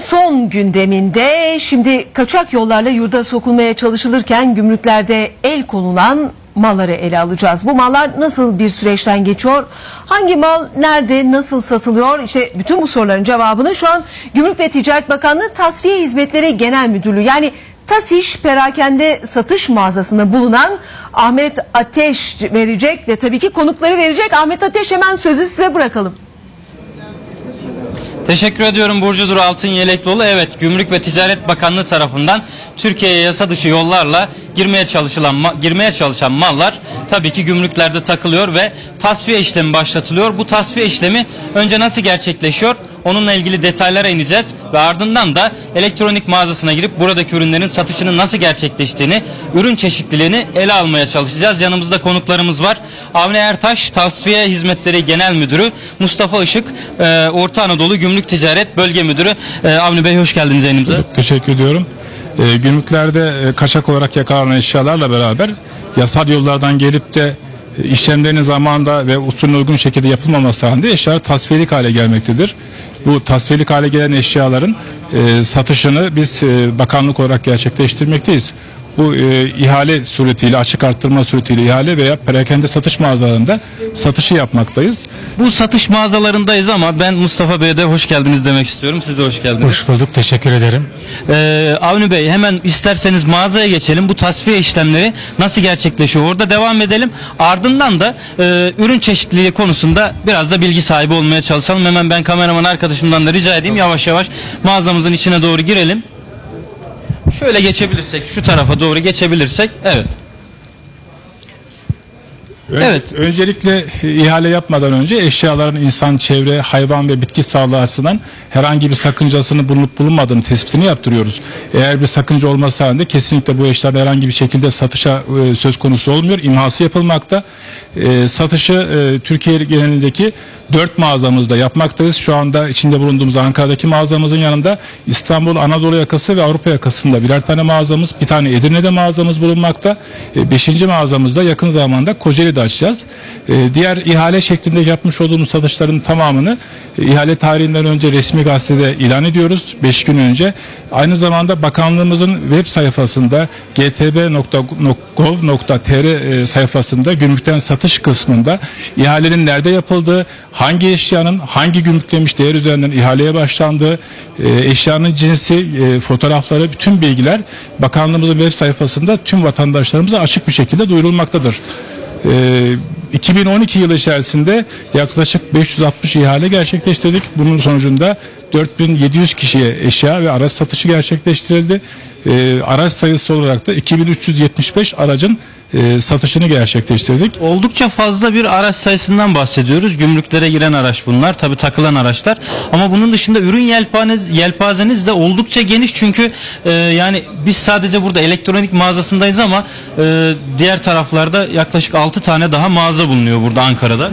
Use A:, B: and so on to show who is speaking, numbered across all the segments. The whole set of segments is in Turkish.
A: son gündeminde şimdi kaçak yollarla yurda sokulmaya çalışılırken gümrüklerde el konulan malları ele alacağız. Bu mallar nasıl bir süreçten geçiyor? Hangi mal nerede nasıl satılıyor? İşte bütün bu soruların cevabını şu an Gümrük ve Ticaret Bakanlığı Tasfiye Hizmetleri Genel Müdürlüğü yani TASİŞ perakende satış mağazasında bulunan Ahmet Ateş verecek ve tabii ki konukları verecek. Ahmet Ateş hemen sözü size bırakalım.
B: Teşekkür ediyorum Burcu Dur Altın Yelekloğlu. Evet Gümrük ve Ticaret Bakanlığı tarafından Türkiye'ye yasa dışı yollarla girmeye çalışılan girmeye çalışan mallar tabii ki gümrüklerde takılıyor ve tasfiye işlemi başlatılıyor. Bu tasfiye işlemi önce nasıl gerçekleşiyor? Onunla ilgili detaylara ineceğiz ve ardından da elektronik mağazasına girip buradaki ürünlerin satışının nasıl gerçekleştiğini, ürün çeşitliliğini ele almaya çalışacağız. Yanımızda konuklarımız var. Avni Ertaş, Tasfiye Hizmetleri Genel Müdürü, Mustafa Işık, e, Orta Anadolu Gümrük Ticaret Bölge Müdürü. E, Avni Bey hoş geldiniz yayınımıza.
C: Teşekkür ediyorum. Ee, gümrüklerde e, kaçak olarak yakalanan eşyalarla beraber yasal yollardan gelip de e, işlemlerinin zamanında ve usulüne uygun şekilde yapılmaması halinde eşyalar tasfiyelik hale gelmektedir. Bu tasfiyelik hale gelen eşyaların e, satışını biz e, bakanlık olarak gerçekleştirmekteyiz. Bu e, ihale suretiyle, açık arttırma suretiyle ihale veya perakende satış mağazalarında satışı yapmaktayız.
B: Bu satış mağazalarındayız ama ben Mustafa Bey'e de hoş geldiniz demek istiyorum. Siz de hoş geldiniz.
D: Hoş bulduk. Teşekkür ederim.
B: Ee, Avni Bey hemen isterseniz mağazaya geçelim. Bu tasfiye işlemleri nasıl gerçekleşiyor? Orada devam edelim. Ardından da e, ürün çeşitliliği konusunda biraz da bilgi sahibi olmaya çalışalım. Hemen ben kameraman arkadaşımdan da rica edeyim. Yavaş yavaş mağazamızın içine doğru girelim. Şöyle geçebilirsek, şu tarafa doğru geçebilirsek. Evet.
C: Ön-
B: Evet.
C: Öncelikle e, ihale yapmadan önce eşyaların insan, çevre, hayvan ve bitki sağlığı açısından herhangi bir sakıncasını bulunup bulunmadığını tespitini yaptırıyoruz. Eğer bir sakınca olmasa halinde kesinlikle bu eşyalar herhangi bir şekilde satışa e, söz konusu olmuyor. İmhası yapılmakta. E, satışı e, Türkiye genelindeki dört mağazamızda yapmaktayız. Şu anda içinde bulunduğumuz Ankara'daki mağazamızın yanında İstanbul, Anadolu yakası ve Avrupa yakasında birer tane mağazamız, bir tane Edirne'de mağazamız bulunmakta. E, beşinci mağazamızda yakın zamanda Kocaeli'de açacağız. E, diğer ihale şeklinde yapmış olduğumuz satışların tamamını e, ihale tarihinden önce resmi gazetede ilan ediyoruz. 5 gün önce. Aynı zamanda bakanlığımızın web sayfasında gtb.gov.tr e, sayfasında gümrükten satış kısmında ihalenin nerede yapıldığı, hangi eşyanın hangi gümrüklemiş değer üzerinden ihaleye başlandığı, e, eşyanın cinsi, fotoğrafları, bütün bilgiler bakanlığımızın web sayfasında tüm vatandaşlarımıza açık bir şekilde duyurulmaktadır. Ee, 2012 yılı içerisinde yaklaşık 560 ihale gerçekleştirdik. Bunun sonucunda 4700 kişiye eşya ve araç satışı gerçekleştirildi. Ee, araç sayısı olarak da 2375 aracın e, satışını gerçekleştirdik.
B: Oldukça fazla bir araç sayısından bahsediyoruz. Gümrüklere giren araç bunlar. Tabi takılan araçlar. Ama bunun dışında ürün yelpazeniz, yelpazeniz de oldukça geniş. Çünkü e, yani biz sadece burada elektronik mağazasındayız ama e, diğer taraflarda yaklaşık 6 tane daha mağaza bulunuyor burada Ankara'da.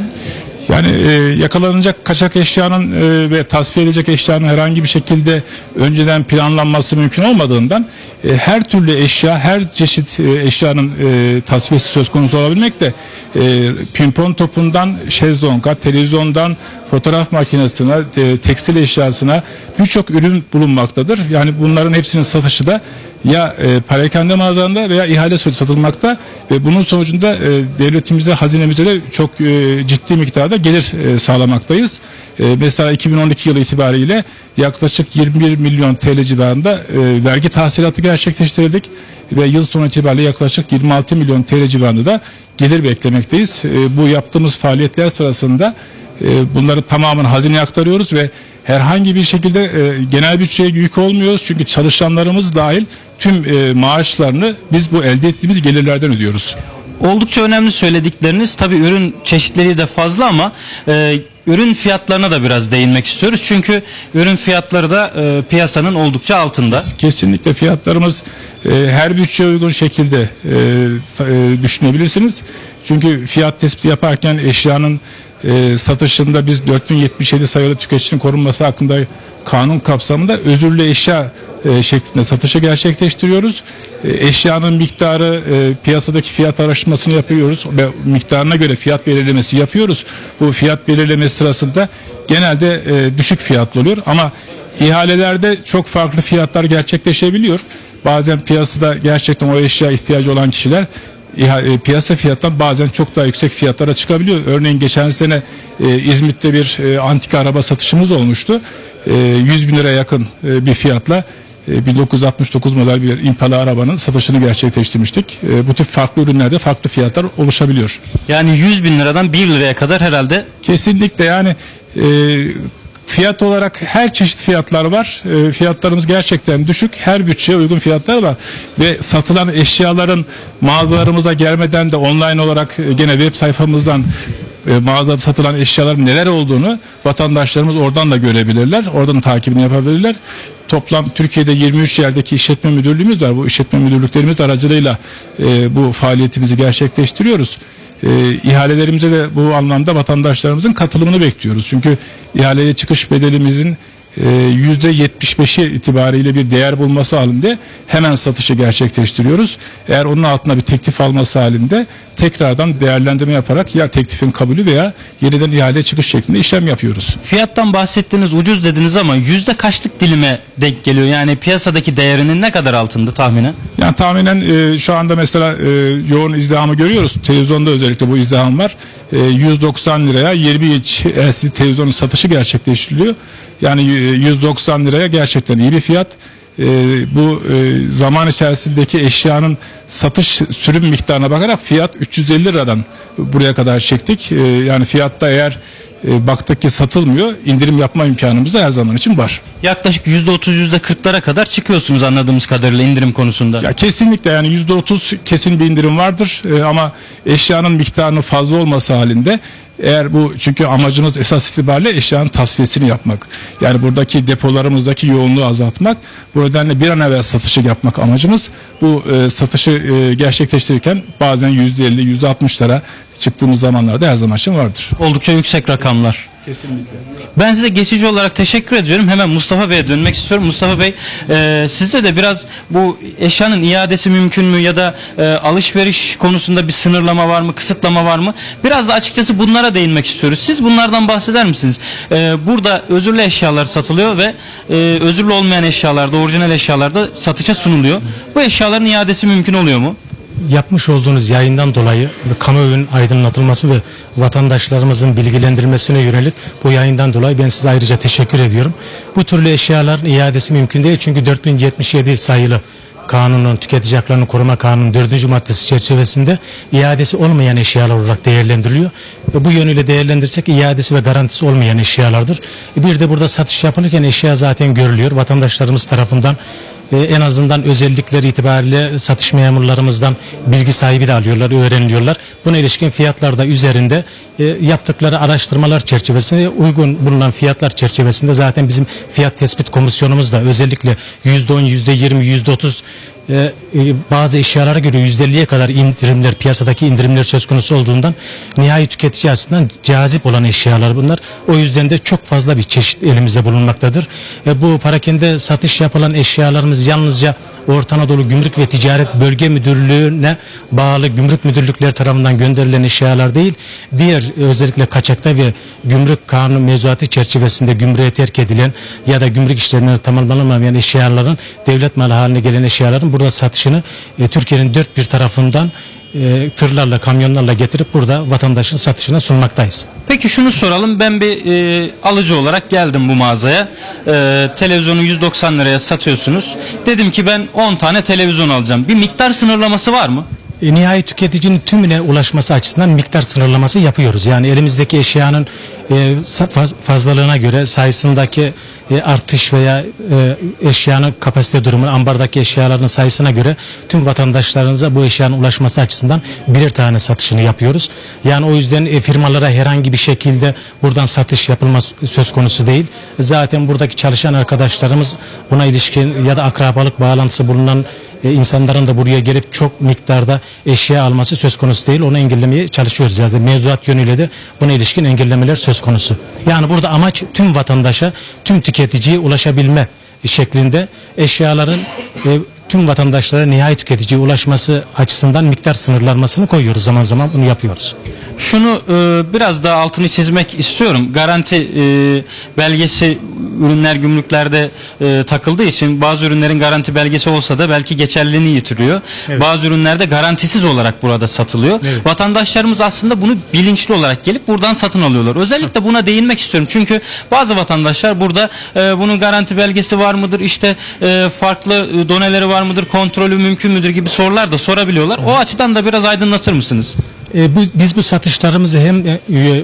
C: Yani e, yakalanacak kaçak eşyanın e, ve tasfiye edilecek eşyanın herhangi bir şekilde önceden planlanması mümkün olmadığından e, her türlü eşya, her çeşit e, eşyanın e, tasfiyesi söz konusu olabilmekte. E, pimpon topundan şezlonga, televizyondan fotoğraf makinesine, e, tekstil eşyasına birçok ürün bulunmaktadır. Yani bunların hepsinin satışı da ya e, parakende mağazalarında veya ihale süreci satılmakta ve bunun sonucunda e, devletimize, hazinemize de çok e, ciddi miktarda gelir e, sağlamaktayız. E, mesela 2012 yılı itibariyle yaklaşık 21 milyon TL civarında e, vergi tahsilatı gerçekleştirdik ve yıl sonu itibariyle yaklaşık 26 milyon TL civarında da gelir beklemekteyiz. E, bu yaptığımız faaliyetler sırasında e, bunları tamamen hazineye aktarıyoruz ve herhangi bir şekilde e, genel bütçeye yük olmuyoruz. Çünkü çalışanlarımız dahil tüm e, maaşlarını biz bu elde ettiğimiz gelirlerden ödüyoruz.
B: Oldukça önemli söyledikleriniz. Tabi ürün çeşitliliği de fazla ama e, ürün fiyatlarına da biraz değinmek istiyoruz. Çünkü ürün fiyatları da e, piyasanın oldukça altında.
C: Kesinlikle fiyatlarımız e, her bütçeye uygun şekilde e, e, düşünebilirsiniz. Çünkü fiyat tespiti yaparken eşyanın e, satışında biz 4077 sayılı tüketicinin korunması hakkında kanun kapsamında özürlü eşya e, şeklinde satışı gerçekleştiriyoruz. E, Eşyanın miktarı e, piyasadaki fiyat araştırmasını yapıyoruz ve miktarına göre fiyat belirlemesi yapıyoruz. Bu fiyat belirleme sırasında genelde e, düşük fiyatlı oluyor ama ihalelerde çok farklı fiyatlar gerçekleşebiliyor. Bazen piyasada gerçekten o eşya ihtiyacı olan kişiler e, piyasa fiyattan bazen çok daha yüksek fiyatlara çıkabiliyor. Örneğin geçen sene e, İzmit'te bir e, antika araba satışımız olmuştu. E, 100 bin lira yakın e, bir fiyatla e, 1969 model bir Impala arabanın satışını gerçekleştirmiştik. E, bu tip farklı ürünlerde farklı fiyatlar oluşabiliyor.
B: Yani 100 bin liradan 1 liraya kadar herhalde
C: Kesinlikle yani e, fiyat olarak her çeşit fiyatlar var. E, fiyatlarımız gerçekten düşük. Her bütçeye uygun fiyatlar var. Ve satılan eşyaların mağazalarımıza gelmeden de online olarak e, gene web sayfamızdan e, mağazada satılan eşyaların neler olduğunu vatandaşlarımız oradan da görebilirler. Oradan takibini yapabilirler. Toplam Türkiye'de 23 yerdeki işletme müdürlüğümüz var. Bu işletme müdürlüklerimiz aracılığıyla e, bu faaliyetimizi gerçekleştiriyoruz. E, ihalelerimize de bu anlamda vatandaşlarımızın katılımını bekliyoruz. Çünkü ihaleye çıkış bedelimizin %75'i itibariyle bir değer bulması halinde hemen satışı gerçekleştiriyoruz. Eğer onun altına bir teklif alması halinde tekrardan değerlendirme yaparak ya teklifin kabulü veya yeniden ihaleye çıkış şeklinde işlem yapıyoruz.
B: fiyattan bahsettiniz ucuz dediniz ama yüzde kaçlık dilime denk geliyor? Yani piyasadaki değerinin ne kadar altında tahminen?
C: Yani tahminen e, şu anda mesela e, yoğun izdihamı görüyoruz. Televizyonda özellikle bu izdiham var. E, 190 liraya 20 inç LCD televizyonun satışı gerçekleştiriliyor. Yani e, 190 liraya gerçekten iyi bir fiyat. E, bu e, zaman içerisindeki eşyanın satış sürüm miktarına bakarak fiyat 350 liradan buraya kadar çektik. E, yani fiyatta eğer e, baktık ki satılmıyor indirim yapma imkanımız da her zaman için var.
B: Yaklaşık yüzde otuz yüzde kırklara kadar çıkıyorsunuz anladığımız kadarıyla indirim konusunda.
C: Ya kesinlikle yani yüzde otuz kesin bir indirim vardır Ee, ama eşyanın miktarının fazla olması halinde eğer bu çünkü amacımız esas itibariyle eşyanın tasfiyesini yapmak. Yani buradaki depolarımızdaki yoğunluğu azaltmak. Bu nedenle bir an evvel satışı yapmak amacımız. Bu e, satışı e, gerçekleştirirken bazen yüzde elli, yüzde altmışlara çıktığımız zamanlarda her zaman için vardır.
B: Oldukça yüksek rakamlar.
C: Kesinlikle.
B: Ben size geçici olarak teşekkür ediyorum. Hemen Mustafa Bey'e dönmek istiyorum. Mustafa Bey, e, sizde de biraz bu eşyanın iadesi mümkün mü ya da e, alışveriş konusunda bir sınırlama var mı, kısıtlama var mı? Biraz da açıkçası bunlara değinmek istiyoruz. Siz bunlardan bahseder misiniz? E, burada özürlü eşyalar satılıyor ve e, özürlü olmayan eşyalarda, orijinal eşyalarda satışa sunuluyor. Bu eşyaların iadesi mümkün oluyor mu?
D: Yapmış olduğunuz yayından dolayı kamuoyunun aydınlatılması ve vatandaşlarımızın bilgilendirilmesine yönelik bu yayından dolayı ben size ayrıca teşekkür ediyorum. Bu türlü eşyaların iadesi mümkün değil çünkü 4077 sayılı kanunun tüketici haklarını koruma kanunun dördüncü maddesi çerçevesinde iadesi olmayan eşyalar olarak değerlendiriliyor. Ve bu yönüyle değerlendirirsek iadesi ve garantisi olmayan eşyalardır. E Bir de burada satış yapılırken eşya zaten görülüyor. Vatandaşlarımız tarafından en azından özellikleri itibariyle satış memurlarımızdan bilgi sahibi de alıyorlar, öğreniliyorlar. Buna ilişkin fiyatlar da üzerinde e, yaptıkları araştırmalar çerçevesinde uygun bulunan fiyatlar çerçevesinde zaten bizim fiyat tespit komisyonumuz da özellikle %10, %20, %30 e, bazı eşyalara göre %50'ye kadar indirimler piyasadaki indirimler söz konusu olduğundan nihai tüketici açısından cazip olan eşyalar bunlar. O yüzden de çok fazla bir çeşit elimizde bulunmaktadır. E, bu parakende satış yapılan eşyalarımız yalnızca Orta Anadolu Gümrük ve Ticaret Bölge Müdürlüğü'ne bağlı gümrük müdürlükleri tarafından gönderilen eşyalar değil, diğer özellikle kaçakta ve gümrük kanunu mevzuatı çerçevesinde gümrüğe terk edilen ya da gümrük işlemleri tamamlanamayan eşyaların devlet malı haline gelen eşyaların burada satışını e, Türkiye'nin dört bir tarafından e, tırlarla, kamyonlarla getirip burada vatandaşın satışına sunmaktayız.
B: Peki şunu soralım. Ben bir e, alıcı olarak geldim bu mağazaya. E, televizyonu 190 liraya satıyorsunuz. Dedim ki ben 10 tane televizyon alacağım. Bir miktar sınırlaması var mı?
D: E, nihai tüketicinin tümüne ulaşması açısından miktar sınırlaması yapıyoruz. Yani elimizdeki eşyanın fazlalığına göre sayısındaki e, artış veya e, eşyanın kapasite durumu, ambardaki eşyaların sayısına göre tüm vatandaşlarımıza bu eşyanın ulaşması açısından birer tane satışını yapıyoruz. Yani o yüzden e, firmalara herhangi bir şekilde buradan satış yapılması söz konusu değil. Zaten buradaki çalışan arkadaşlarımız buna ilişkin ya da akrabalık bağlantısı bulunan e, insanların da buraya gelip çok miktarda eşya alması söz konusu değil. Onu engellemeye çalışıyoruz. Yani mevzuat yönüyle de buna ilişkin engellemeler söz konusu. Yani burada amaç tüm vatandaşa, tüm tüketiciye ulaşabilme şeklinde eşyaların e, tüm vatandaşlara nihai tüketiciye ulaşması açısından miktar sınırlanmasını koyuyoruz. Zaman zaman bunu yapıyoruz.
B: Şunu e, biraz daha altını çizmek istiyorum. Garanti e, belgesi ürünler gümrüklerde e, takıldığı için bazı ürünlerin garanti belgesi olsa da belki geçerliliğini yitiriyor. Bazı ürünlerde garantisiz olarak burada satılıyor. Vatandaşlarımız aslında bunu bilinçli olarak gelip buradan satın alıyorlar. Özellikle buna değinmek istiyorum. Çünkü bazı vatandaşlar burada e, bunun garanti belgesi var mıdır? İşte e, farklı e, doneleri var mıdır? Kontrolü mümkün müdür gibi sorular da sorabiliyorlar. O açıdan da biraz aydınlatır mısınız?
D: E, biz bu satışlarımızı hem e,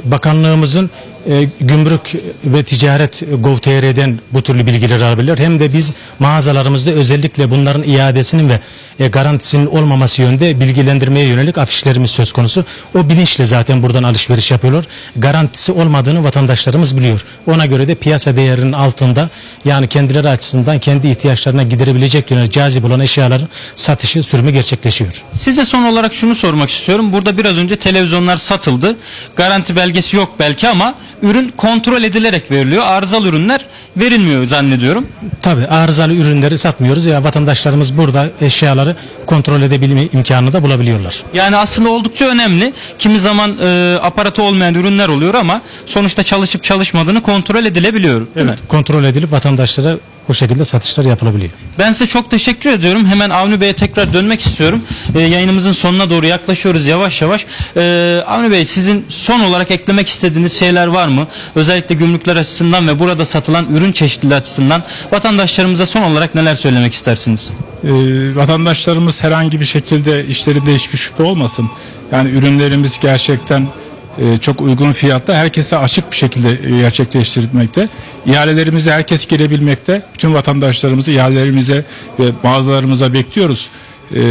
D: bakanlığımızın e, gümrük ve ticaret gov.tr'den bu türlü bilgileri alabiliyor. Hem de biz mağazalarımızda özellikle bunların iadesinin ve e, garantisinin olmaması yönde bilgilendirmeye yönelik afişlerimiz söz konusu. O bilinçle zaten buradan alışveriş yapıyorlar. Garantisi olmadığını vatandaşlarımız biliyor. Ona göre de piyasa değerinin altında yani kendileri açısından kendi ihtiyaçlarına giderebilecek yöne cazip olan eşyaların satışı sürümü gerçekleşiyor.
B: Size son olarak şunu sormak istiyorum. Burada biraz önce televizyonlar satıldı. Garanti belgesi yok belki ama ürün kontrol edilerek veriliyor. Arızalı ürünler verilmiyor zannediyorum.
D: Tabii arızalı ürünleri satmıyoruz ya vatandaşlarımız burada eşyaları kontrol edebilme imkanını da bulabiliyorlar.
B: Yani aslında oldukça önemli. Kimi zaman e, aparatı olmayan ürünler oluyor ama sonuçta çalışıp çalışmadığını kontrol edilebiliyor. Mi?
D: Kontrol edilip vatandaşlara bu şekilde satışlar yapılabiliyor.
B: Ben size çok teşekkür ediyorum. Hemen Avni Bey'e tekrar dönmek istiyorum. Ee, yayınımızın sonuna doğru yaklaşıyoruz yavaş yavaş. Ee, Avni Bey sizin son olarak eklemek istediğiniz şeyler var mı? Özellikle gümrükler açısından ve burada satılan ürün çeşitliliği açısından vatandaşlarımıza son olarak neler söylemek istersiniz?
C: Ee, vatandaşlarımız herhangi bir şekilde işlerinde hiçbir şüphe olmasın. Yani ürünlerimiz gerçekten e, çok uygun fiyatta herkese açık bir şekilde e, gerçekleştirilmekte. İhalelerimize herkes girebilmekte. Bütün vatandaşlarımızı ihalelerimize ve mağazalarımıza bekliyoruz. E,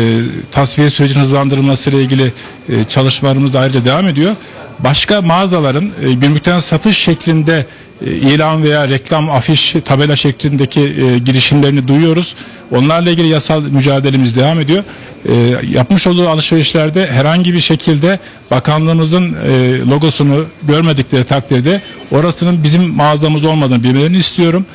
C: tasfiye sürecinin hızlandırılması ile ilgili e, çalışmalarımız da ayrıca devam ediyor. Başka mağazaların e, gümrükten satış şeklinde e, ilan veya reklam, afiş, tabela şeklindeki e, girişimlerini duyuyoruz. Onlarla ilgili yasal mücadelemiz devam ediyor. E, yapmış olduğu alışverişlerde herhangi bir şekilde bakanlığımızın e, logosunu görmedikleri takdirde orasının bizim mağazamız olmadığını bilmelerini istiyorum.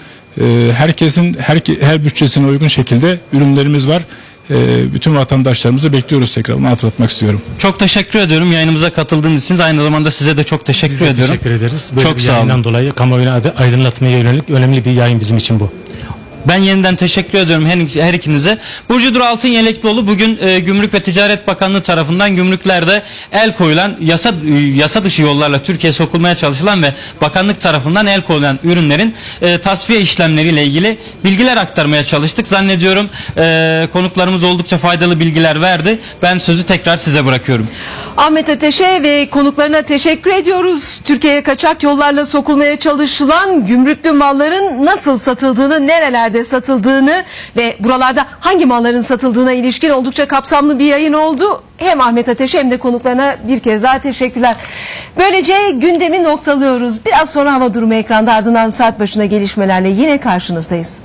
C: E, herkesin her, her bütçesine uygun şekilde ürünlerimiz var. E, bütün vatandaşlarımızı bekliyoruz tekrar. Bunu hatırlatmak istiyorum.
B: Çok teşekkür ediyorum yayınımıza katıldığınız için. Aynı zamanda size de çok teşekkür
D: Biz de
B: ediyorum.
D: teşekkür ederiz. Böyle
B: Çok
D: bir
B: sağ olun.
D: yayından dolayı kamuoyuna aydınlatmaya yönelik önemli bir yayın bizim için bu.
B: Ben yeniden teşekkür ediyorum her, ikinize. Burcu Dur Altın Yelekloğlu bugün e, Gümrük ve Ticaret Bakanlığı tarafından gümrüklerde el koyulan yasa e, yasa dışı yollarla Türkiye'ye sokulmaya çalışılan ve bakanlık tarafından el koyulan ürünlerin e, tasfiye işlemleriyle ilgili bilgiler aktarmaya çalıştık. Zannediyorum e, konuklarımız oldukça faydalı bilgiler verdi. Ben sözü tekrar size bırakıyorum.
A: Ahmet Ateş'e ve konuklarına teşekkür ediyoruz. Türkiye'ye kaçak yollarla sokulmaya çalışılan gümrüklü malların nasıl satıldığını, nerelerde satıldığını ve buralarda hangi malların satıldığına ilişkin oldukça kapsamlı bir yayın oldu. Hem Ahmet Ateş'e hem de konuklarına bir kez daha teşekkürler. Böylece gündemi noktalıyoruz. Biraz sonra hava durumu ekranda ardından saat başına gelişmelerle yine karşınızdayız.